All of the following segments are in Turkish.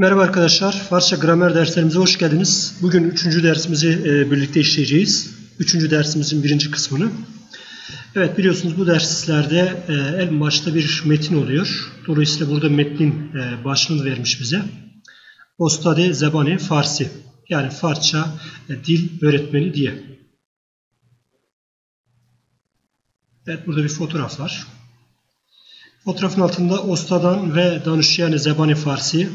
Merhaba arkadaşlar, Farsça gramer derslerimize hoş geldiniz. Bugün üçüncü dersimizi e, birlikte işleyeceğiz. Üçüncü dersimizin birinci kısmını. Evet biliyorsunuz bu derslerde e, en başta bir metin oluyor. Dolayısıyla burada metnin e, başlığını vermiş bize. Ostade Zebani Farsi. Yani Farsça dil öğretmeni diye. Evet burada bir fotoğraf var. Fotoğrafın altında Ostadan ve Danışyan Zebani Farsi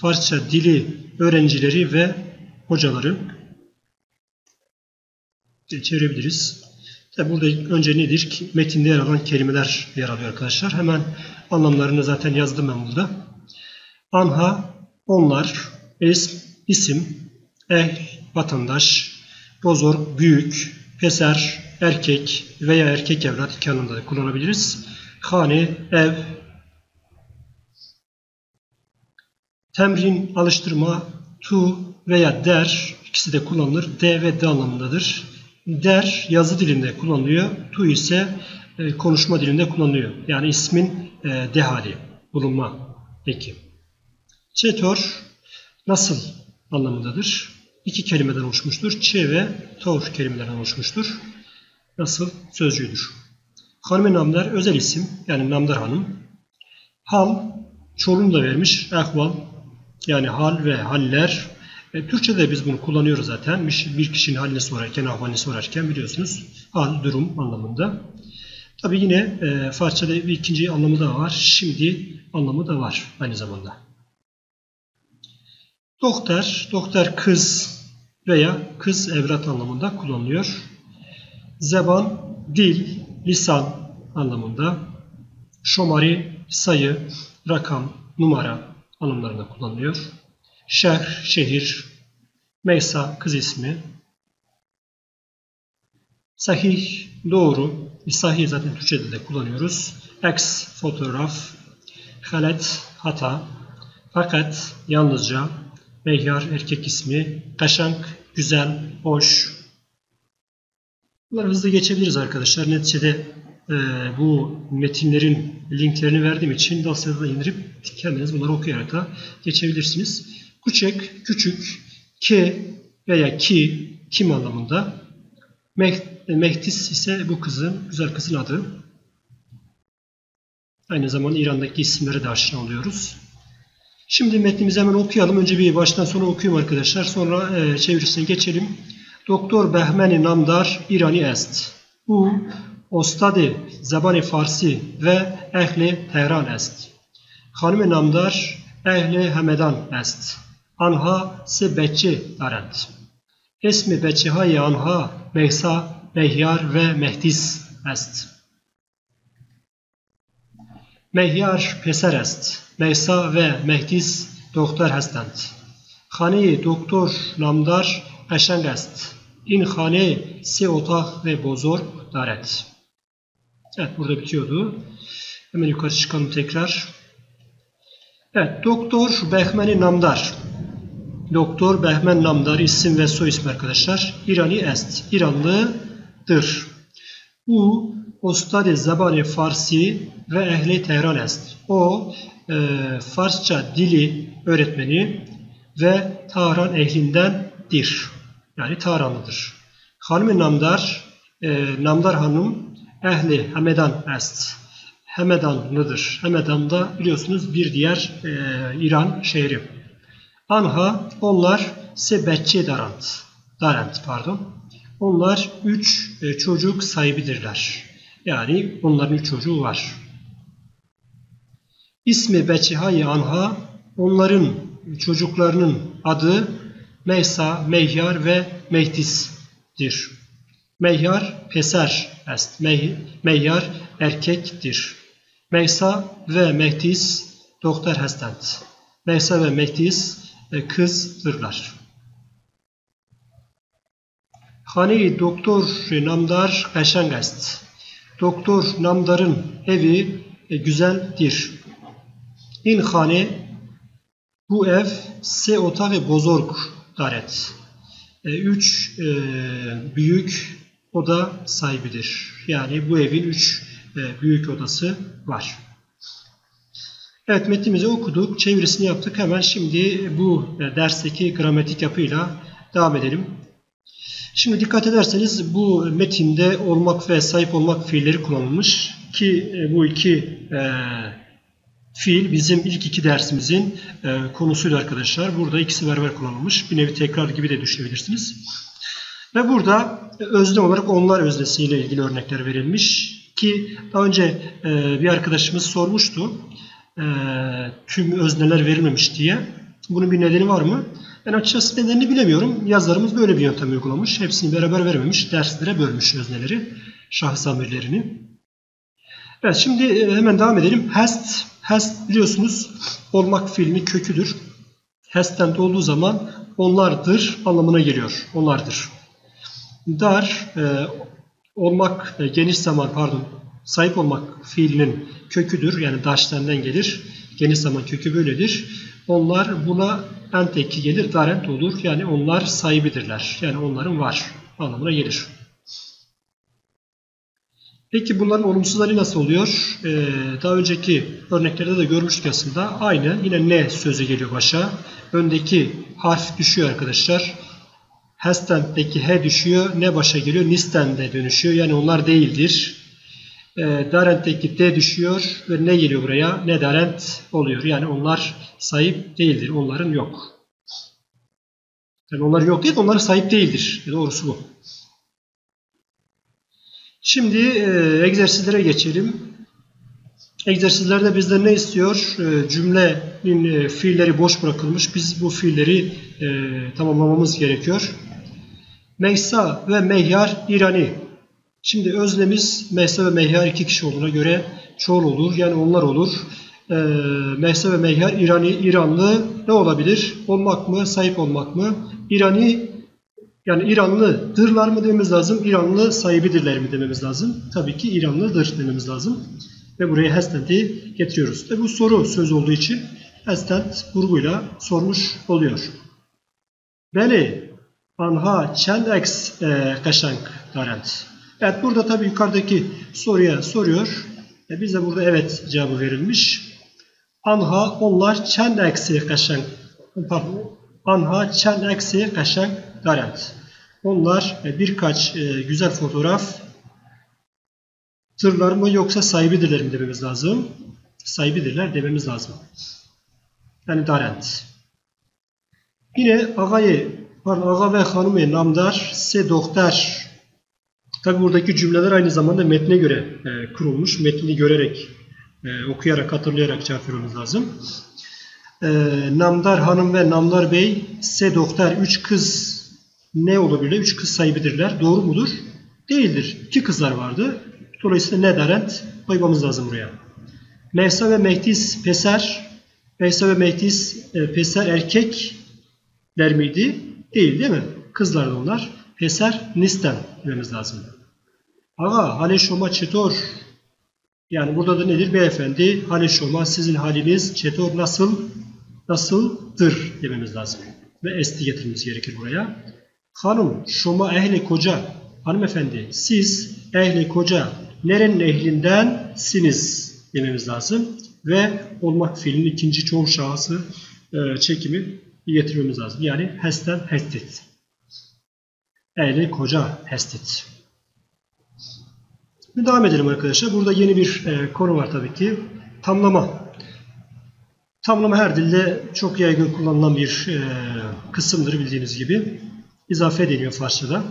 Farsça dili öğrencileri ve hocaları çevirebiliriz. Tabi burada önce nedir ki metinde yer alan kelimeler yer alıyor arkadaşlar. Hemen anlamlarını zaten yazdım ben burada. Anha, onlar, es, isim, eh, vatandaş, bozor, büyük, peser, erkek veya erkek evlat iki anlamda da kullanabiliriz. Hane, ev, Temrin, alıştırma, tu veya der ikisi de kullanılır. De ve de anlamındadır. Der yazı dilinde kullanılıyor. Tu ise e, konuşma dilinde kullanılıyor. Yani ismin e, de hali, bulunma eki. Çetor nasıl anlamındadır. İki kelimeden oluşmuştur. Çe ve tor kelimelerden oluşmuştur. Nasıl sözcüğüdür. Hanım namlar özel isim yani namdar hanım. Hal çolunu da vermiş. Ehval yani hal ve haller. E, Türkçe'de biz bunu kullanıyoruz zaten. Bir, kişinin halini sorarken, ahvalini sorarken biliyorsunuz hal, durum anlamında. Tabi yine e, Farsça'da bir ikinci anlamı da var. Şimdi anlamı da var aynı zamanda. Doktor, doktor kız veya kız evlat anlamında kullanılıyor. Zeban, dil, lisan anlamında. Şomari, sayı, rakam, numara anlamlarında kullanılıyor. Şehir, şehir, Meysa kız ismi. Sahih, doğru. Sahih zaten Türkçe'de de kullanıyoruz. X, fotoğraf. Halet, hata. Fakat, yalnızca. Mehyar, erkek ismi. Kaşank, güzel, hoş. Bunları hızlı geçebiliriz arkadaşlar. Neticede e, bu metinlerin linklerini verdiğim için dosyada indirip kendiniz bunları okuyarak da geçebilirsiniz. Küçük, küçük, ke veya ki, kim anlamında. Mehtis ise bu kızın, güzel kızın adı. Aynı zamanda İran'daki isimlere de aşina oluyoruz. Şimdi metnimizi hemen okuyalım. Önce bir baştan sona okuyayım arkadaşlar. Sonra e, çevirisine geçelim. Doktor Behmeni Namdar İrani est. Bu استاد زبان فارسی و اهل تهران است. خانم نامدار اهل همدان است. آنها سه بچه دارند. اسم بچه های آنها مهسا، مهیار و مهدیس است. مهیار پسر است. مهسا و مهدیس دختر هستند. خانه دکتر نامدار قشنگ است. این خانه سه اتاق و بزرگ دارد. Evet burada bitiyordu. Hemen yukarı çıkalım tekrar. Evet Doktor Behmen Namdar. Doktor Behmen Namdar isim ve soy ismi arkadaşlar. İrani est. İranlıdır. Bu Ostad Zabani Farsi ve Ehli Tehran est. O e, Farsça dili öğretmeni ve Tahran ehlindendir. Yani Tahranlıdır. Hanım Namdar, e, Namdar Hanım ehli Hamedan est. Hamedanlıdır. Hamedan da biliyorsunuz bir diğer e, İran şehri. Anha onlar sebetçe darant. Darant pardon. Onlar üç e, çocuk sahibidirler. Yani onların üç çocuğu var. İsmi Beçihayı Anha onların çocuklarının adı Meysa, Mehyar ve Mehtis'tir. Mehyar peser est. Meyyar erkektir. Meysa ve Mehtis doktor hastand. Meysa ve Mehtis e, kızdırlar. Hani doktor namdar qəşəng est. Doktor namdarın evi e, güzeldir. İn hane bu ev se otağı bozorg daret. E, üç büyük oda sahibidir. Yani bu evin üç e, büyük odası var. Evet metnimizi okuduk, çevirisini yaptık. Hemen şimdi bu e, dersteki gramatik yapıyla devam edelim. Şimdi dikkat ederseniz bu metinde olmak ve sahip olmak fiilleri kullanılmış ki e, bu iki e, fiil bizim ilk iki dersimizin e, konusuydu arkadaşlar. Burada ikisi beraber kullanılmış. Bir nevi tekrar gibi de düşünebilirsiniz. Ve burada özne olarak onlar öznesiyle ilgili örnekler verilmiş ki daha önce e, bir arkadaşımız sormuştu e, tüm özneler verilmemiş diye. Bunun bir nedeni var mı? Ben açıkçası nedenini bilemiyorum. Yazarımız böyle bir yöntem uygulamış. Hepsini beraber vermemiş. Derslere bölmüş özneleri, şahıs amirlerini. Evet şimdi e, hemen devam edelim. Hast, hast biliyorsunuz olmak fiilinin köküdür. Hast'ten olduğu zaman onlardır anlamına geliyor. Onlardır. Dar, e, olmak, e, geniş zaman pardon, sahip olmak fiilinin köküdür. Yani daştenden gelir. Geniş zaman kökü böyledir. Onlar buna enteki gelir, darent olur. Yani onlar sahibidirler. Yani onların var anlamına gelir. Peki bunların olumsuzları nasıl oluyor? Ee, daha önceki örneklerde de görmüştük aslında. Aynı yine ne sözü geliyor başa. Öndeki harf düşüyor arkadaşlar. Hastent'teki he düşüyor. Ne başa geliyor? Nisten de dönüşüyor. Yani onlar değildir. Ee, Darent'teki de düşüyor ve ne geliyor buraya? Ne Darent oluyor. Yani onlar sahip değildir. Onların yok. Yani onlar yok değil, onların sahip değildir. Doğrusu bu. Şimdi e, egzersizlere geçelim. Egzersizlerde bizden ne istiyor? E, cümlenin e, fiilleri boş bırakılmış. Biz bu fiilleri e, tamamlamamız gerekiyor. Meysa ve Mehyar İrani. Şimdi özlemiz Meysa ve Mehyar iki kişi olduğuna göre çoğul olur. Yani onlar olur. E, Meysa ve Mehyar İrani, İranlı ne olabilir? Olmak mı, sahip olmak mı? İrani yani İranlıdırlar mı dememiz lazım, İranlı sahibidirler mi dememiz lazım. Tabii ki İranlıdır dememiz lazım. Ve buraya Hestent'i getiriyoruz. Ve bu soru söz olduğu için Hestent vurguyla sormuş oluyor. Beli anha çend eks e, kaşank darent. Evet burada tabii yukarıdaki soruya soruyor. E, bize burada evet cevabı verilmiş. Anha onlar çend eksi kaşank pardon anha çend eksi kaşank darent. Onlar e, birkaç e, güzel fotoğraf tırlar mı yoksa sahibidirler mi dememiz lazım. Sahibidirler dememiz lazım. Yani darent. Yine ağayı, pardon, ağa ve hanımı namdar, se doktor. Tabi buradaki cümleler aynı zamanda metne göre e, kurulmuş. Metni görerek, e, okuyarak, hatırlayarak cevap vermemiz lazım. E, namdar hanım ve namdar bey, se doktor, üç kız ne olabilir? Üç kız sahibidirler. Doğru mudur? Değildir. İki kızlar vardı. Dolayısıyla ne darent koymamız lazım buraya. Mevsa ve Mehtis Peser Mevsa ve Mehtis e, Peser erkekler miydi? Değil değil mi? Kızlar da onlar. Peser Nisten dememiz lazım. Aga Haleşoma Çetor yani burada da nedir? Beyefendi Haleşoma sizin haliniz Çetor nasıl? Nasıldır dememiz lazım. Ve esti getirmemiz gerekir buraya. Hanım, şoma ehli koca. Hanımefendi, siz ehli koca nerenin ehlindensiniz dememiz lazım. Ve olmak fiilinin ikinci çoğul şahısı e, çekimi getirmemiz lazım. Yani hesten hestit. Ehli koca hestit. Devam edelim arkadaşlar. Burada yeni bir e, konu var tabii ki. Tamlama. Tamlama her dilde çok yaygın kullanılan bir e, kısımdır bildiğiniz gibi izafe deniyor Farsçada.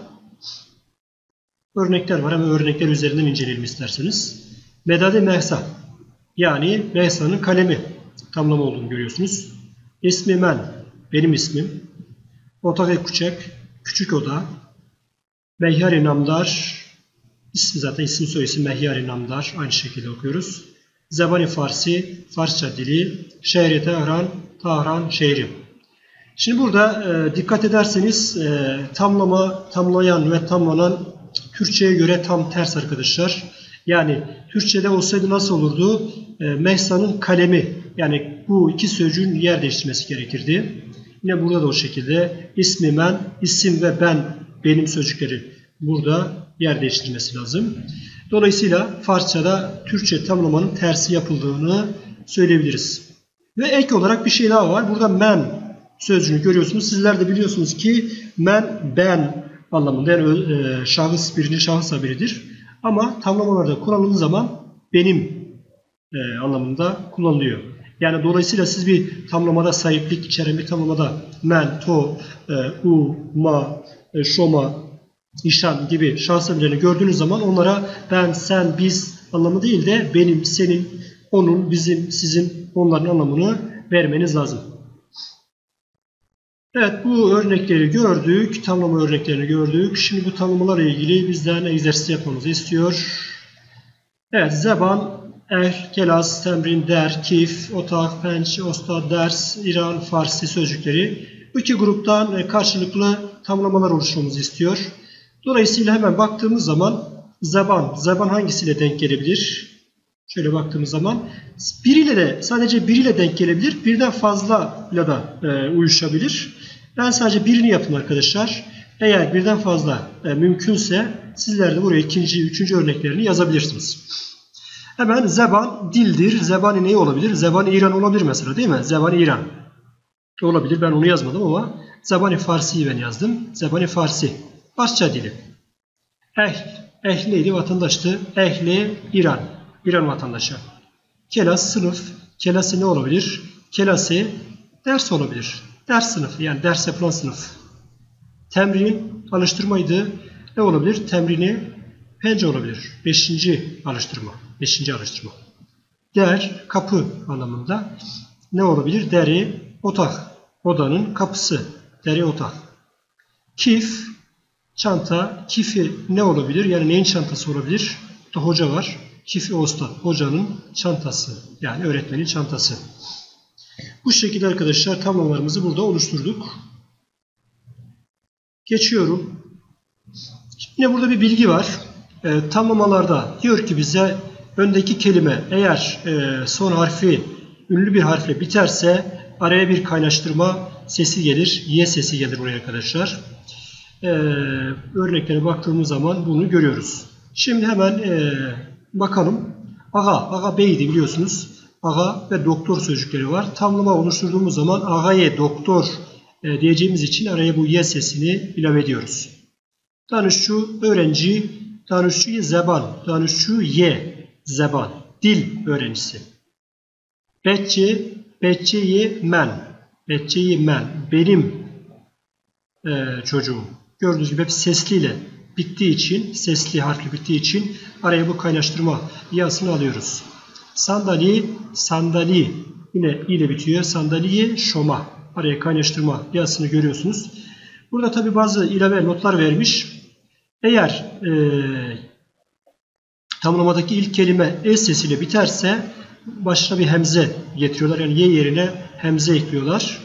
Örnekler var ama örnekler üzerinden inceleyelim isterseniz. Medade Mehsa yani Mehsa'nın kalemi tamlama olduğunu görüyorsunuz. İsmi men benim ismim. Otak Kuçek küçük oda. Mehyari Namdar ismi zaten isim soy isim Mehyari Namdar aynı şekilde okuyoruz. Zebani Farsi Farsça dili. Şehri Tehran Tahran şehri. Şimdi burada e, dikkat ederseniz e, tamlama, tamlayan ve tamlanan Türkçe'ye göre tam ters arkadaşlar. Yani Türkçe'de olsaydı nasıl olurdu? E, Mehsa'nın kalemi yani bu iki sözcüğün yer değiştirmesi gerekirdi. Yine burada da o şekilde ismi ben, isim ve ben benim sözcükleri burada yer değiştirmesi lazım. Dolayısıyla Farsça'da Türkçe tamlamanın tersi yapıldığını söyleyebiliriz. Ve ek olarak bir şey daha var. Burada men sözcüğünü görüyorsunuz. Sizler de biliyorsunuz ki men, ben anlamında yani e, şahıs birinci şahıs haberidir. Ama tamlamalarda kullanıldığı zaman benim e, anlamında kullanılıyor. Yani dolayısıyla siz bir tamlamada sahiplik içeren bir tamlamada men, to, e, u, ma, e, şoma, işan gibi şahıs emirlerini gördüğünüz zaman onlara ben, sen, biz anlamı değil de benim, senin, onun, bizim, sizin, onların anlamını vermeniz lazım. Evet bu örnekleri gördük. Tamlama örneklerini gördük. Şimdi bu tamlamalarla ilgili bizden egzersiz yapmamızı istiyor. Evet zeban, er, kelas, temrin, der, kif, otak, penç, osta, ders, İran, Farsi sözcükleri. Bu iki gruptan e, karşılıklı tamlamalar oluşturmamızı istiyor. Dolayısıyla hemen baktığımız zaman zeban, zeban hangisiyle denk gelebilir? Şöyle baktığımız zaman biriyle de sadece biriyle denk gelebilir. Birden fazla ile da e, uyuşabilir. Ben sadece birini yapın arkadaşlar. Eğer birden fazla e, mümkünse sizler de buraya ikinci, üçüncü örneklerini yazabilirsiniz. Hemen zeban dildir. Zebani neyi olabilir? Zebani İran olabilir mesela değil mi? Zebani İran. Olabilir. Ben onu yazmadım ama Zebani Farsi'yi ben yazdım. Zebani Farsi. Farsça dili. Ehl. Ehl neydi? Vatandaştı. Ehli İran. İran vatandaşı. Kelas sınıf. Kelası ne olabilir? Kelası ders olabilir. Ders sınıfı yani ders yapılan sınıf. Temrin alıştırmaydı. Ne olabilir? Temrini pence olabilir. Beşinci alıştırma. Beşinci alıştırma. Der, kapı anlamında. Ne olabilir? Deri, otak. Odanın kapısı. Deri, otak. Kif, çanta. Kifi ne olabilir? Yani neyin çantası olabilir? Burada hoca var. Kifi Ostad, hocanın çantası. Yani öğretmenin çantası. Bu şekilde arkadaşlar tamlamalarımızı burada oluşturduk. Geçiyorum. Yine burada bir bilgi var. E, tamlamalarda diyor ki bize öndeki kelime eğer e, son harfi ünlü bir harfle biterse araya bir kaynaştırma sesi gelir. Y sesi gelir buraya arkadaşlar. E, örneklere baktığımız zaman bunu görüyoruz. Şimdi hemen e, bakalım. Aga, aga beydi biliyorsunuz. Aga ve doktor sözcükleri var. Tamlama oluşturduğumuz zaman aga'ye doktor e, diyeceğimiz için araya bu y sesini ilave ediyoruz. Danışçu öğrenci, danışçu zeban, danışçu ye zeban, dil öğrencisi. Betçi, betçeyi men, betçeyi men, benim e, çocuğum. Gördüğünüz gibi hep sesliyle bittiği için, sesli harfli bittiği için araya bu kaynaştırma yasını alıyoruz. Sandalye, sandali yine ile bitiyor. Sandalye, şoma. Araya kaynaştırma yasını görüyorsunuz. Burada tabi bazı ilave notlar vermiş. Eğer e, tamlamadaki ilk kelime e sesiyle biterse başına bir hemze getiriyorlar. Yani y yerine hemze ekliyorlar.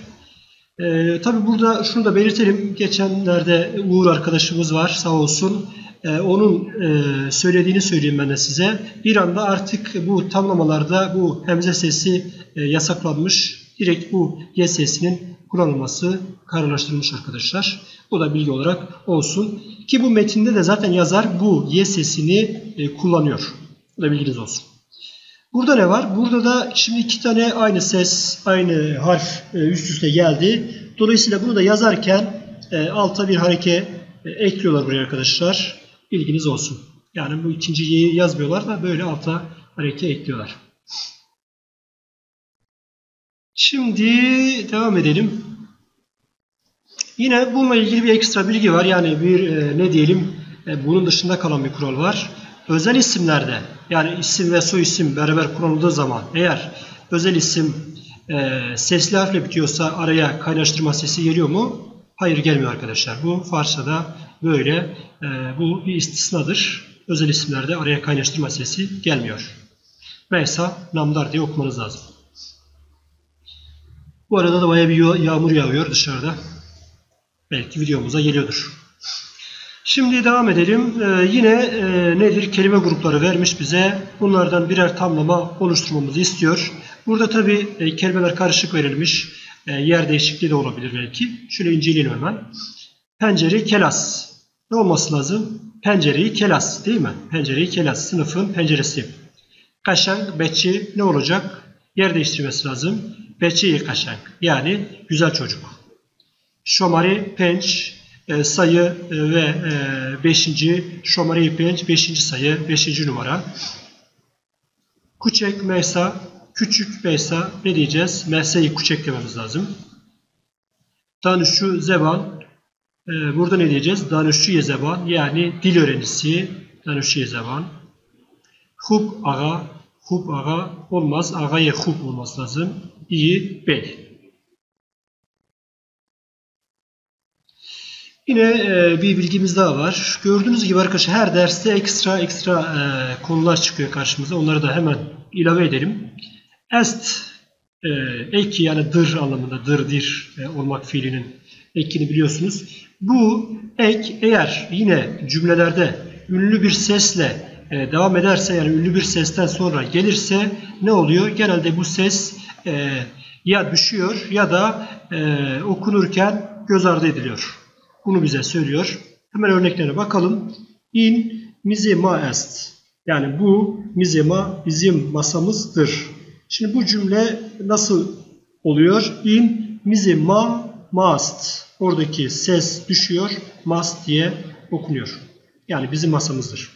E, tabi burada şunu da belirtelim. Geçenlerde Uğur arkadaşımız var sağ olsun. E, onun e, söylediğini söyleyeyim ben de size. İran'da artık bu tamlamalarda bu hemze sesi e, yasaklanmış. Direkt bu y sesinin kullanılması kararlaştırılmış arkadaşlar. Bu da bilgi olarak olsun. Ki bu metinde de zaten yazar bu y sesini e, kullanıyor. Bu da bilginiz olsun. Burada ne var? Burada da şimdi iki tane aynı ses, aynı harf e, üst üste geldi. Dolayısıyla bunu da yazarken e, alta bir hareke ekliyorlar buraya arkadaşlar. Bilginiz olsun. Yani bu ikinci y'yi yazmıyorlar da böyle alta hareke ekliyorlar. Şimdi devam edelim. Yine bununla ilgili bir ekstra bilgi var. Yani bir e, ne diyelim e, bunun dışında kalan bir kural var. Özel isimlerde yani isim ve soy isim beraber kullanıldığı zaman eğer özel isim e, sesli harfle bitiyorsa araya kaynaştırma sesi geliyor mu? Hayır gelmiyor arkadaşlar. Bu Farsça'da böyle e, bu bir istisnadır. Özel isimlerde araya kaynaştırma sesi gelmiyor. Meysa namdar diye okumanız lazım. Bu arada da baya bir yağmur yağıyor dışarıda. Belki videomuza geliyordur. Şimdi devam edelim. Ee, yine e, nedir? Kelime grupları vermiş bize. Bunlardan birer tamlama oluşturmamızı istiyor. Burada tabi e, kelimeler karışık verilmiş. E, yer değişikliği de olabilir belki. Şöyle inceleyelim hemen. Pencere, kelas. Ne olması lazım? Pencereyi kelas değil mi? Pencereyi kelas. Sınıfın penceresi. Kaşang, betçi ne olacak? yer değiştirmesi lazım. Beçi kaşang yani güzel çocuk. Şomari penç e, sayı e, ve e, beşinci şomari penç beşinci sayı beşinci numara. Kuçek mesa küçük mesa ne diyeceğiz? Mesa'yı kuçek dememiz lazım. Danışu zeban burada ne diyeceğiz? Danışu zeban yani dil öğrencisi danışu zeban. Hub aga hub aga olmaz. Aga'ya hub olması lazım. İyi bey. Yine e, bir bilgimiz daha var. Gördüğünüz gibi arkadaşlar her derste ekstra ekstra e, konular çıkıyor karşımıza. Onları da hemen ilave edelim. Est e, eki yani dır anlamında dır dir olmak fiilinin ekini biliyorsunuz. Bu ek eğer yine cümlelerde ünlü bir sesle devam ederse yani ünlü bir sesten sonra gelirse ne oluyor? Genelde bu ses ya düşüyor ya da okunurken göz ardı ediliyor. Bunu bize söylüyor. Hemen örneklerine bakalım. In mizema est. Yani bu mizema bizim masamızdır. Şimdi bu cümle nasıl oluyor? In mizema must. Oradaki ses düşüyor. Must diye okunuyor. Yani bizim masamızdır.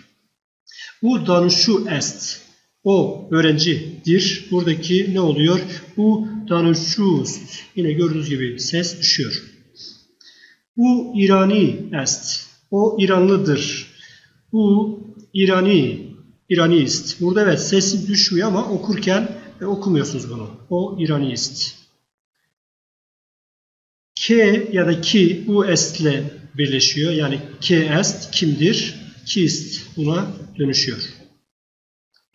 Bu danışu est. O öğrencidir. Buradaki ne oluyor? Bu danışust. Yine gördüğünüz gibi ses düşüyor. Bu İrani est. O İranlıdır. Bu İrani, İranist. Burada evet sesi düşmüyor ama okurken e, okumuyorsunuz bunu. O İranist. K ya da ki bu est ile birleşiyor. Yani K est kimdir? Kist buna dönüşüyor.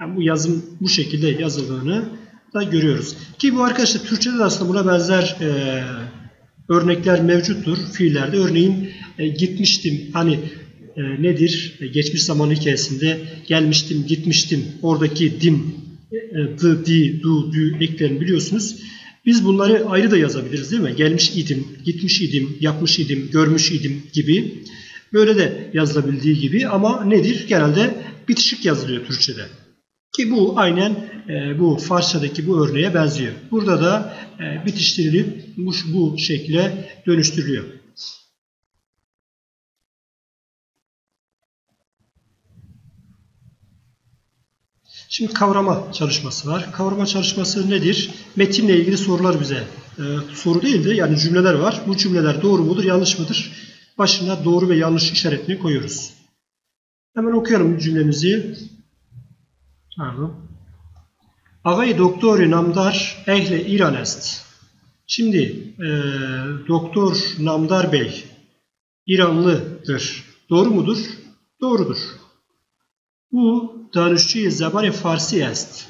Yani bu yazım bu şekilde yazıldığını da görüyoruz. Ki bu arkadaşlar Türkçe'de de aslında buna benzer e, örnekler mevcuttur fiillerde. Örneğin e, gitmiştim hani e, nedir? E, geçmiş zaman hikayesinde gelmiştim, gitmiştim. Oradaki dim, e, dı, di, du, dü eklerini biliyorsunuz. Biz bunları ayrı da yazabiliriz değil mi? Gelmiş idim, gitmiş idim, yapmış idim, görmüş idim gibi. Böyle de yazılabildiği gibi ama nedir? Genelde bitişik yazılıyor Türkçe'de. Ki bu aynen e, bu Farsçadaki bu örneğe benziyor. Burada da e, bitiştirilip bu, bu şekle dönüştürülüyor. Şimdi kavrama çalışması var. Kavrama çalışması nedir? Metinle ilgili sorular bize e, soru değil de yani cümleler var. Bu cümleler doğru mudur, yanlış mıdır? Başına doğru ve yanlış işaretini koyuyoruz. Hemen okuyalım cümlemizi. Pardon. Agay doktori namdar ehle İran est. Şimdi e, doktor Namdar Bey İranlıdır. Doğru mudur? Doğrudur. Bu danışçı zamanı Farsi est.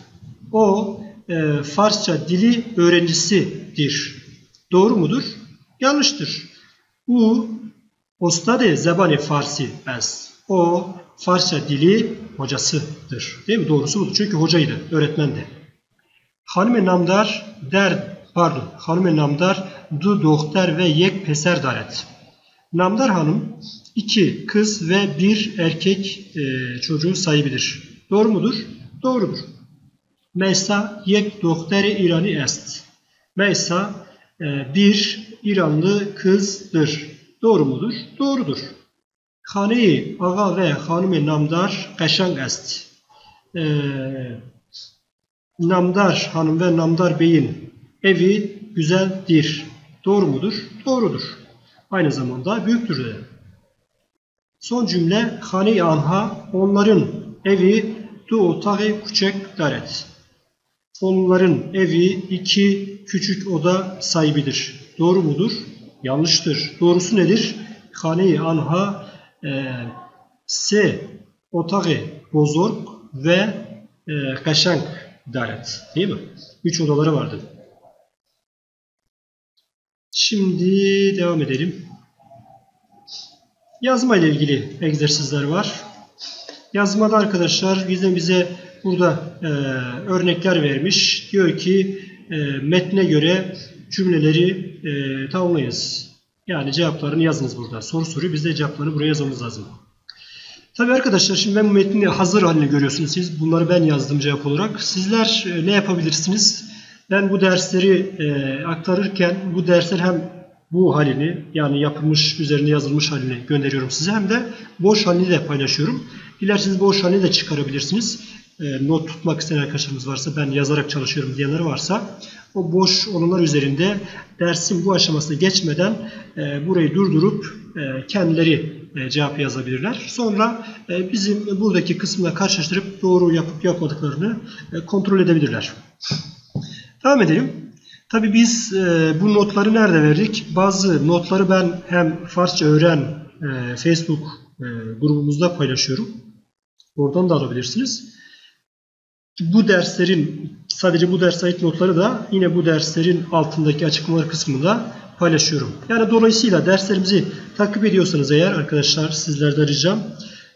O e, Farsça dili öğrencisidir. Doğru mudur? Yanlıştır. Bu Ostade zamanı Farsi est. O Farsça dili hocasıdır. Değil mi? Doğrusu budur. Çünkü hocaydı, öğretmendi. Hanım namdar der, pardon, hanım namdar du dohter ve yek peser daret. Namdar hanım iki kız ve bir erkek e, çocuğu sahibidir. Doğru mudur? Doğrudur. Mesa yek dohteri İrani est. Mesa e, bir İranlı kızdır. Doğru mudur? Doğrudur. Hane-i ağa ve hanım namdar qəşəng est. E, namdar hanım ve namdar beyin evi güzeldir. Doğru mudur? Doğrudur. Aynı zamanda büyüktür de. Son cümle hane-i anha onların evi du otağı küçük daret. Onların evi iki küçük oda sahibidir. Doğru mudur? Yanlıştır. Doğrusu nedir? Hane-i anha se otağı bozorg ve e, kaşank daret. Değil mi? Üç odaları vardı. Şimdi devam edelim. Yazma ile ilgili egzersizler var. Yazmada arkadaşlar bize bize burada e, örnekler vermiş. Diyor ki e, metne göre cümleleri e, tamamlayınız. Yani cevaplarını yazınız burada. Soru soruyor. Biz de cevaplarını buraya yazmamız lazım. Tabii arkadaşlar şimdi ben bu metni hazır halini görüyorsunuz siz. Bunları ben yazdım cevap olarak. Sizler e, ne yapabilirsiniz? Ben bu dersleri e, aktarırken bu dersler hem bu halini yani yapılmış üzerinde yazılmış halini gönderiyorum size hem de boş halini de paylaşıyorum. Dilerseniz boş halini de çıkarabilirsiniz. E, not tutmak isteyen arkadaşlarımız varsa ben yazarak çalışıyorum diyenler varsa o boş olanlar üzerinde dersin bu aşamasına geçmeden e, burayı durdurup e, kendileri e, cevap yazabilirler. Sonra e, bizim buradaki kısımla karşılaştırıp doğru yapıp yapmadıklarını e, kontrol edebilirler. Devam edelim. Tabi biz e, bu notları nerede verdik? Bazı notları ben hem Farsça öğren e, Facebook e, grubumuzda paylaşıyorum. Oradan da alabilirsiniz. Bu derslerin sadece bu ders ait notları da yine bu derslerin altındaki açıklamalar kısmında paylaşıyorum. Yani dolayısıyla derslerimizi takip ediyorsanız eğer arkadaşlar sizlerden ricam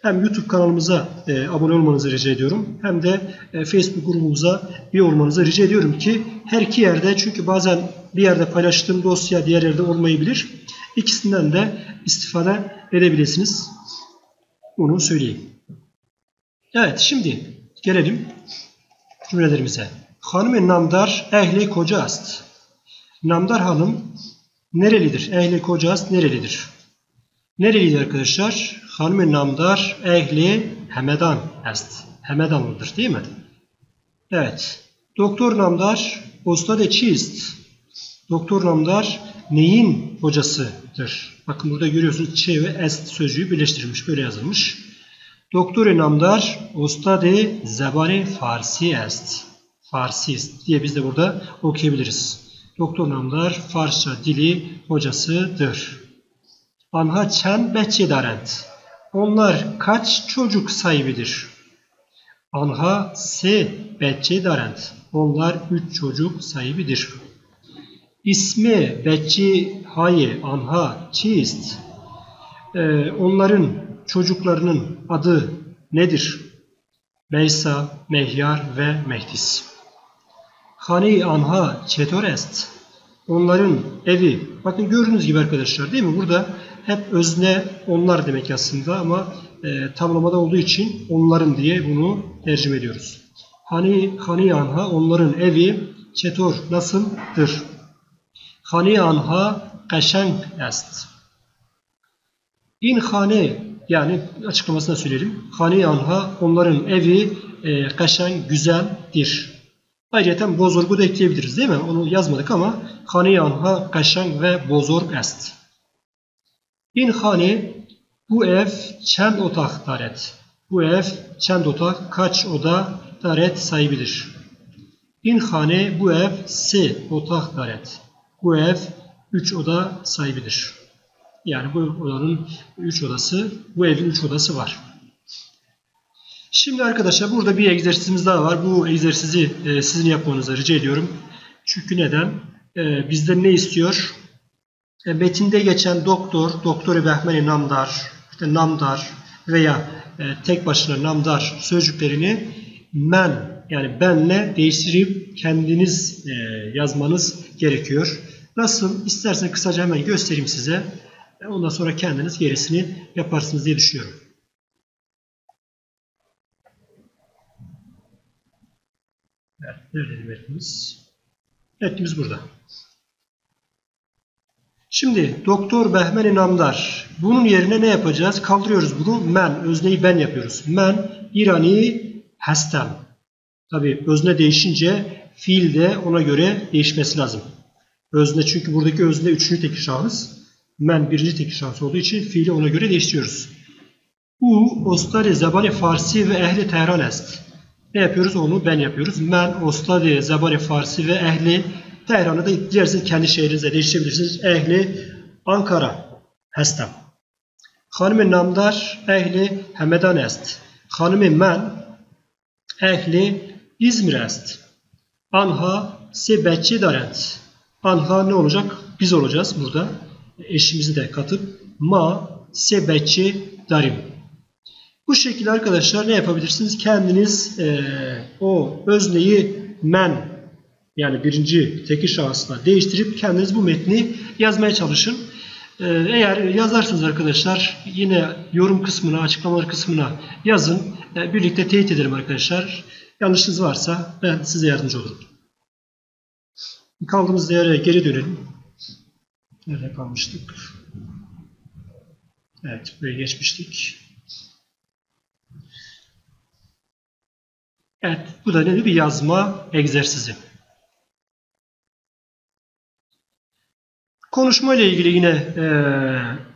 hem YouTube kanalımıza e, abone olmanızı rica ediyorum hem de e, Facebook grubumuza üye olmanızı rica ediyorum ki her iki yerde çünkü bazen bir yerde paylaştığım dosya diğer yerde olmayabilir. İkisinden de istifade edebilirsiniz. Bunu söyleyeyim. Evet şimdi gelelim cümlelerimize. Hanım namdar ehli koca ast. Namdar hanım nerelidir? Ehli koca ast nerelidir? Nerelidir arkadaşlar? Hanım namdar ehli Hemedan est. Hemedanlıdır değil mi? Evet. Doktor namdar ustade çist. Doktor namdar neyin hocasıdır? Bakın burada görüyorsunuz ç ve est sözcüğü birleştirilmiş. Böyle yazılmış. Doktor namdar ustade zebani farsi est. Farsi diye biz de burada okuyabiliriz. Doktor namdar Farsça dili hocasıdır. Anha çen darend. Onlar kaç çocuk sahibidir? Anha se darend. Onlar üç çocuk sahibidir. İsmi becci haye anha çist. Ee, onların çocuklarının adı nedir? Meysa, Mehyar ve Mehdis. Hani anha çetor est. Onların evi. Bakın gördüğünüz gibi arkadaşlar değil mi? Burada hep özne onlar demek aslında ama e, tamlamada olduğu için onların diye bunu tercüme ediyoruz. Hani hani anha onların evi çetor nasıldır? Hani anha kaşen est. İn hane yani açıklamasına söyleyelim. Hani onların evi e, kaşen güzeldir. Ayrıca bozorgu da ekleyebiliriz değil mi? Onu yazmadık ama hani kaşen ve bozorg est. İn hani bu ev çend otak daret. Bu ev çend otak kaç oda daret sahibidir. İn hane bu ev se otak daret. Bu ev üç oda sahibidir. Yani bu odanın üç odası, bu evin üç odası var. Şimdi arkadaşlar burada bir egzersizimiz daha var. Bu egzersizi e, sizin yapmanızı rica ediyorum. Çünkü neden? E, bizden ne istiyor? E, metinde geçen doktor, doktor Behmeni namdar, işte namdar veya e, tek başına namdar sözcüklerini men yani benle değiştirip kendiniz e, yazmanız gerekiyor. Nasıl? İstersen kısaca hemen göstereyim size. Ondan sonra kendiniz gerisini yaparsınız diye düşünüyorum. Nerede metnimiz? Metnimiz burada. Şimdi Doktor Behmen Namdar. Bunun yerine ne yapacağız? Kaldırıyoruz bunu. Men, özneyi ben yapıyoruz. Men İrani hastem. Tabi özne değişince fiil de ona göre değişmesi lazım. Özne çünkü buradaki özne üçüncü tekil şahıs. Men birinci tekil şahıs olduğu için fiili ona göre değiştiriyoruz. U ostari zabani farsi ve ehli Tehran est. Ne yapıyoruz? Onu ben yapıyoruz. Men ostari zabani farsi ve ehli Tehran'ı da dilerseniz kendi şehrinize değiştirebilirsiniz. Ehli Ankara hestem. Hanım namdar ehli Hemedan est. Hanım men ehli İzmir est. Anha se darent. Anha ne olacak? Biz olacağız burada. Eşimizi de katıp ma se becce darim. Bu şekilde arkadaşlar ne yapabilirsiniz? Kendiniz e, o özneyi men yani birinci tekil şahısla değiştirip kendiniz bu metni yazmaya çalışın. Ee, eğer yazarsınız arkadaşlar yine yorum kısmına, açıklamalar kısmına yazın. Ee, birlikte teyit edelim arkadaşlar. Yanlışınız varsa ben size yardımcı olurum. Kaldığımız yere geri dönelim. Nerede kalmıştık? Evet, buraya geçmiştik. Evet, bu da ne? Bir yazma egzersizi. Konuşma ile ilgili yine e,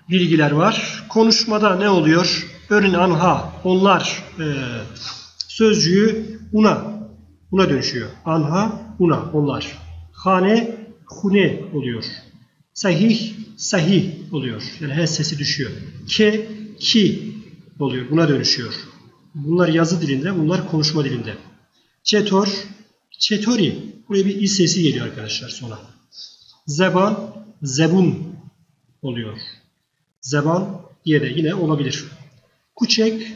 bilgiler var. Konuşmada ne oluyor? Örneğin anha, onlar e, sözcüğü una, una dönüşüyor. Anha, una, onlar. Hane, hune oluyor. Sahih, sahih oluyor. Yani her sesi düşüyor. Ke, ki oluyor. Buna dönüşüyor. Bunlar yazı dilinde, bunlar konuşma dilinde. Çetor, çetori. Buraya bir i sesi geliyor arkadaşlar sonra. Zeban, zebun oluyor. Zeban diye de yine olabilir. Kuçek,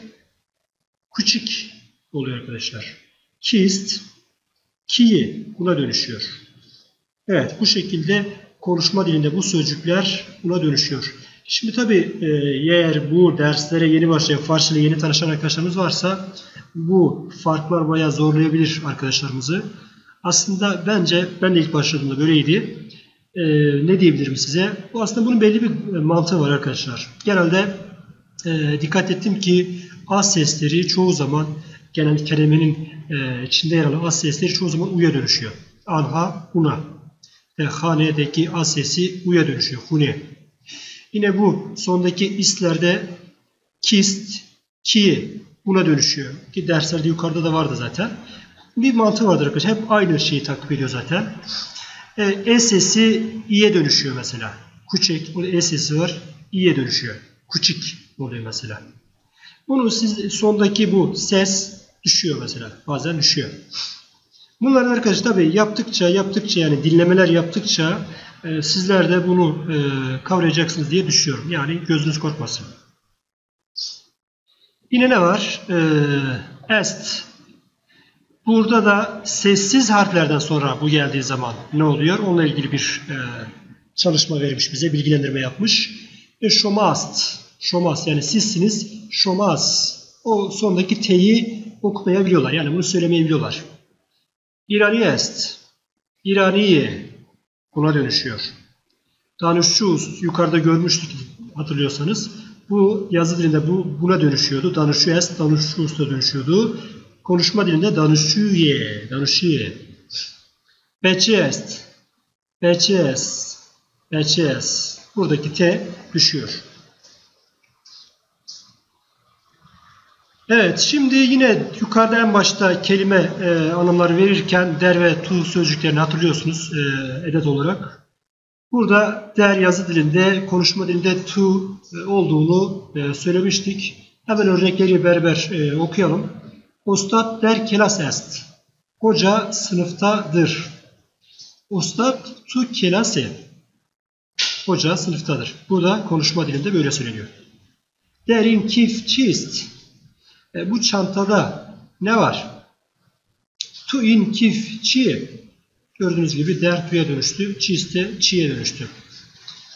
küçük oluyor arkadaşlar. Kist, kiyi buna dönüşüyor. Evet bu şekilde konuşma dilinde bu sözcükler buna dönüşüyor. Şimdi tabi e, eğer bu derslere yeni başlayan Farsça ile yeni tanışan arkadaşlarımız varsa bu farklar bayağı zorlayabilir arkadaşlarımızı. Aslında bence ben de ilk başladığımda böyleydi. Ee, ne diyebilirim size? Bu aslında bunun belli bir mantığı var arkadaşlar. Genelde e, dikkat ettim ki az sesleri çoğu zaman genel kelimenin e, içinde yer alan az sesleri çoğu zaman uya dönüşüyor. Anha, una. E, hanedeki az sesi uya dönüşüyor. Hune. Yine bu sondaki islerde kist, ki buna dönüşüyor. Ki derslerde yukarıda da vardı zaten. Bir mantığı vardır arkadaşlar. Hep aynı şeyi takip ediyor zaten. E, e sesi i'ye dönüşüyor mesela. Kuçek, burada e sesi var. i'ye dönüşüyor. Kuçik oluyor mesela. Bunu siz sondaki bu ses düşüyor mesela. Bazen düşüyor. Bunları arkadaşlar tabii yaptıkça yaptıkça yani dinlemeler yaptıkça e, sizler de bunu e, kavrayacaksınız diye düşünüyorum. Yani gözünüz korkmasın. Yine ne var? E, est. Burada da sessiz harflerden sonra bu geldiği zaman ne oluyor? Onunla ilgili bir e, çalışma vermiş bize, bilgilendirme yapmış. E, şomast. Şomast yani sizsiniz. Şomaz. O sondaki T'yi okumayabiliyorlar. Yani bunu söylemeyebiliyorlar. İraniyest. İraniye. Buna dönüşüyor. Danışçuz. Yukarıda görmüştük hatırlıyorsanız. Bu yazı dilinde bu buna dönüşüyordu. Danışçuyest, danışçuz da dönüşüyordu. Konuşma dilinde danışuye, danışuye. Beçest, beçes, beçes. Buradaki T düşüyor. Evet, şimdi yine yukarıda en başta kelime e, anlamları verirken der ve tu sözcüklerini hatırlıyorsunuz e, edet olarak. Burada der yazı dilinde, konuşma dilinde tu e, olduğunu e, söylemiştik. Hemen örnekleri beraber e, okuyalım. Ustad der kelas est. Hoca sınıftadır. Ustad tu kelase. Hoca sınıftadır. Burada konuşma dilinde böyle söyleniyor. Derin kif çist. E, bu çantada ne var? Tu in kif çi. Gördüğünüz gibi der tu'ya dönüştü. Çist de çi'ye dönüştü.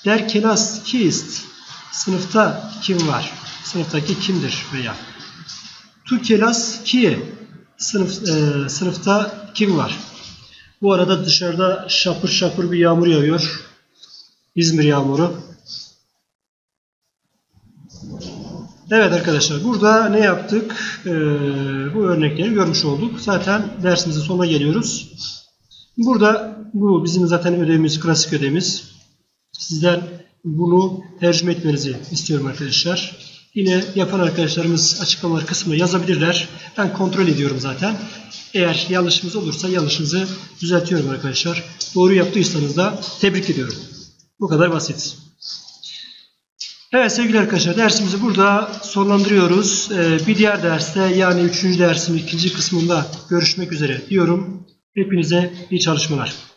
Der kelas kist. Sınıfta kim var? Sınıftaki kimdir veya Tu kelas ki sınıf, e, sınıfta kim var? Bu arada dışarıda şapır şapır bir yağmur yağıyor. İzmir yağmuru. Evet arkadaşlar burada ne yaptık? Ee, bu örnekleri görmüş olduk. Zaten dersimizin sonuna geliyoruz. Burada bu bizim zaten ödevimiz, klasik ödevimiz. Sizden bunu tercüme etmenizi istiyorum arkadaşlar. Yine yapan arkadaşlarımız açıklamalar kısmına yazabilirler. Ben kontrol ediyorum zaten. Eğer yanlışımız olursa yanlışınızı düzeltiyorum arkadaşlar. Doğru yaptıysanız da tebrik ediyorum. Bu kadar basit. Evet sevgili arkadaşlar dersimizi burada sonlandırıyoruz. Ee, bir diğer derste yani üçüncü dersin ikinci kısmında görüşmek üzere diyorum. Hepinize iyi çalışmalar.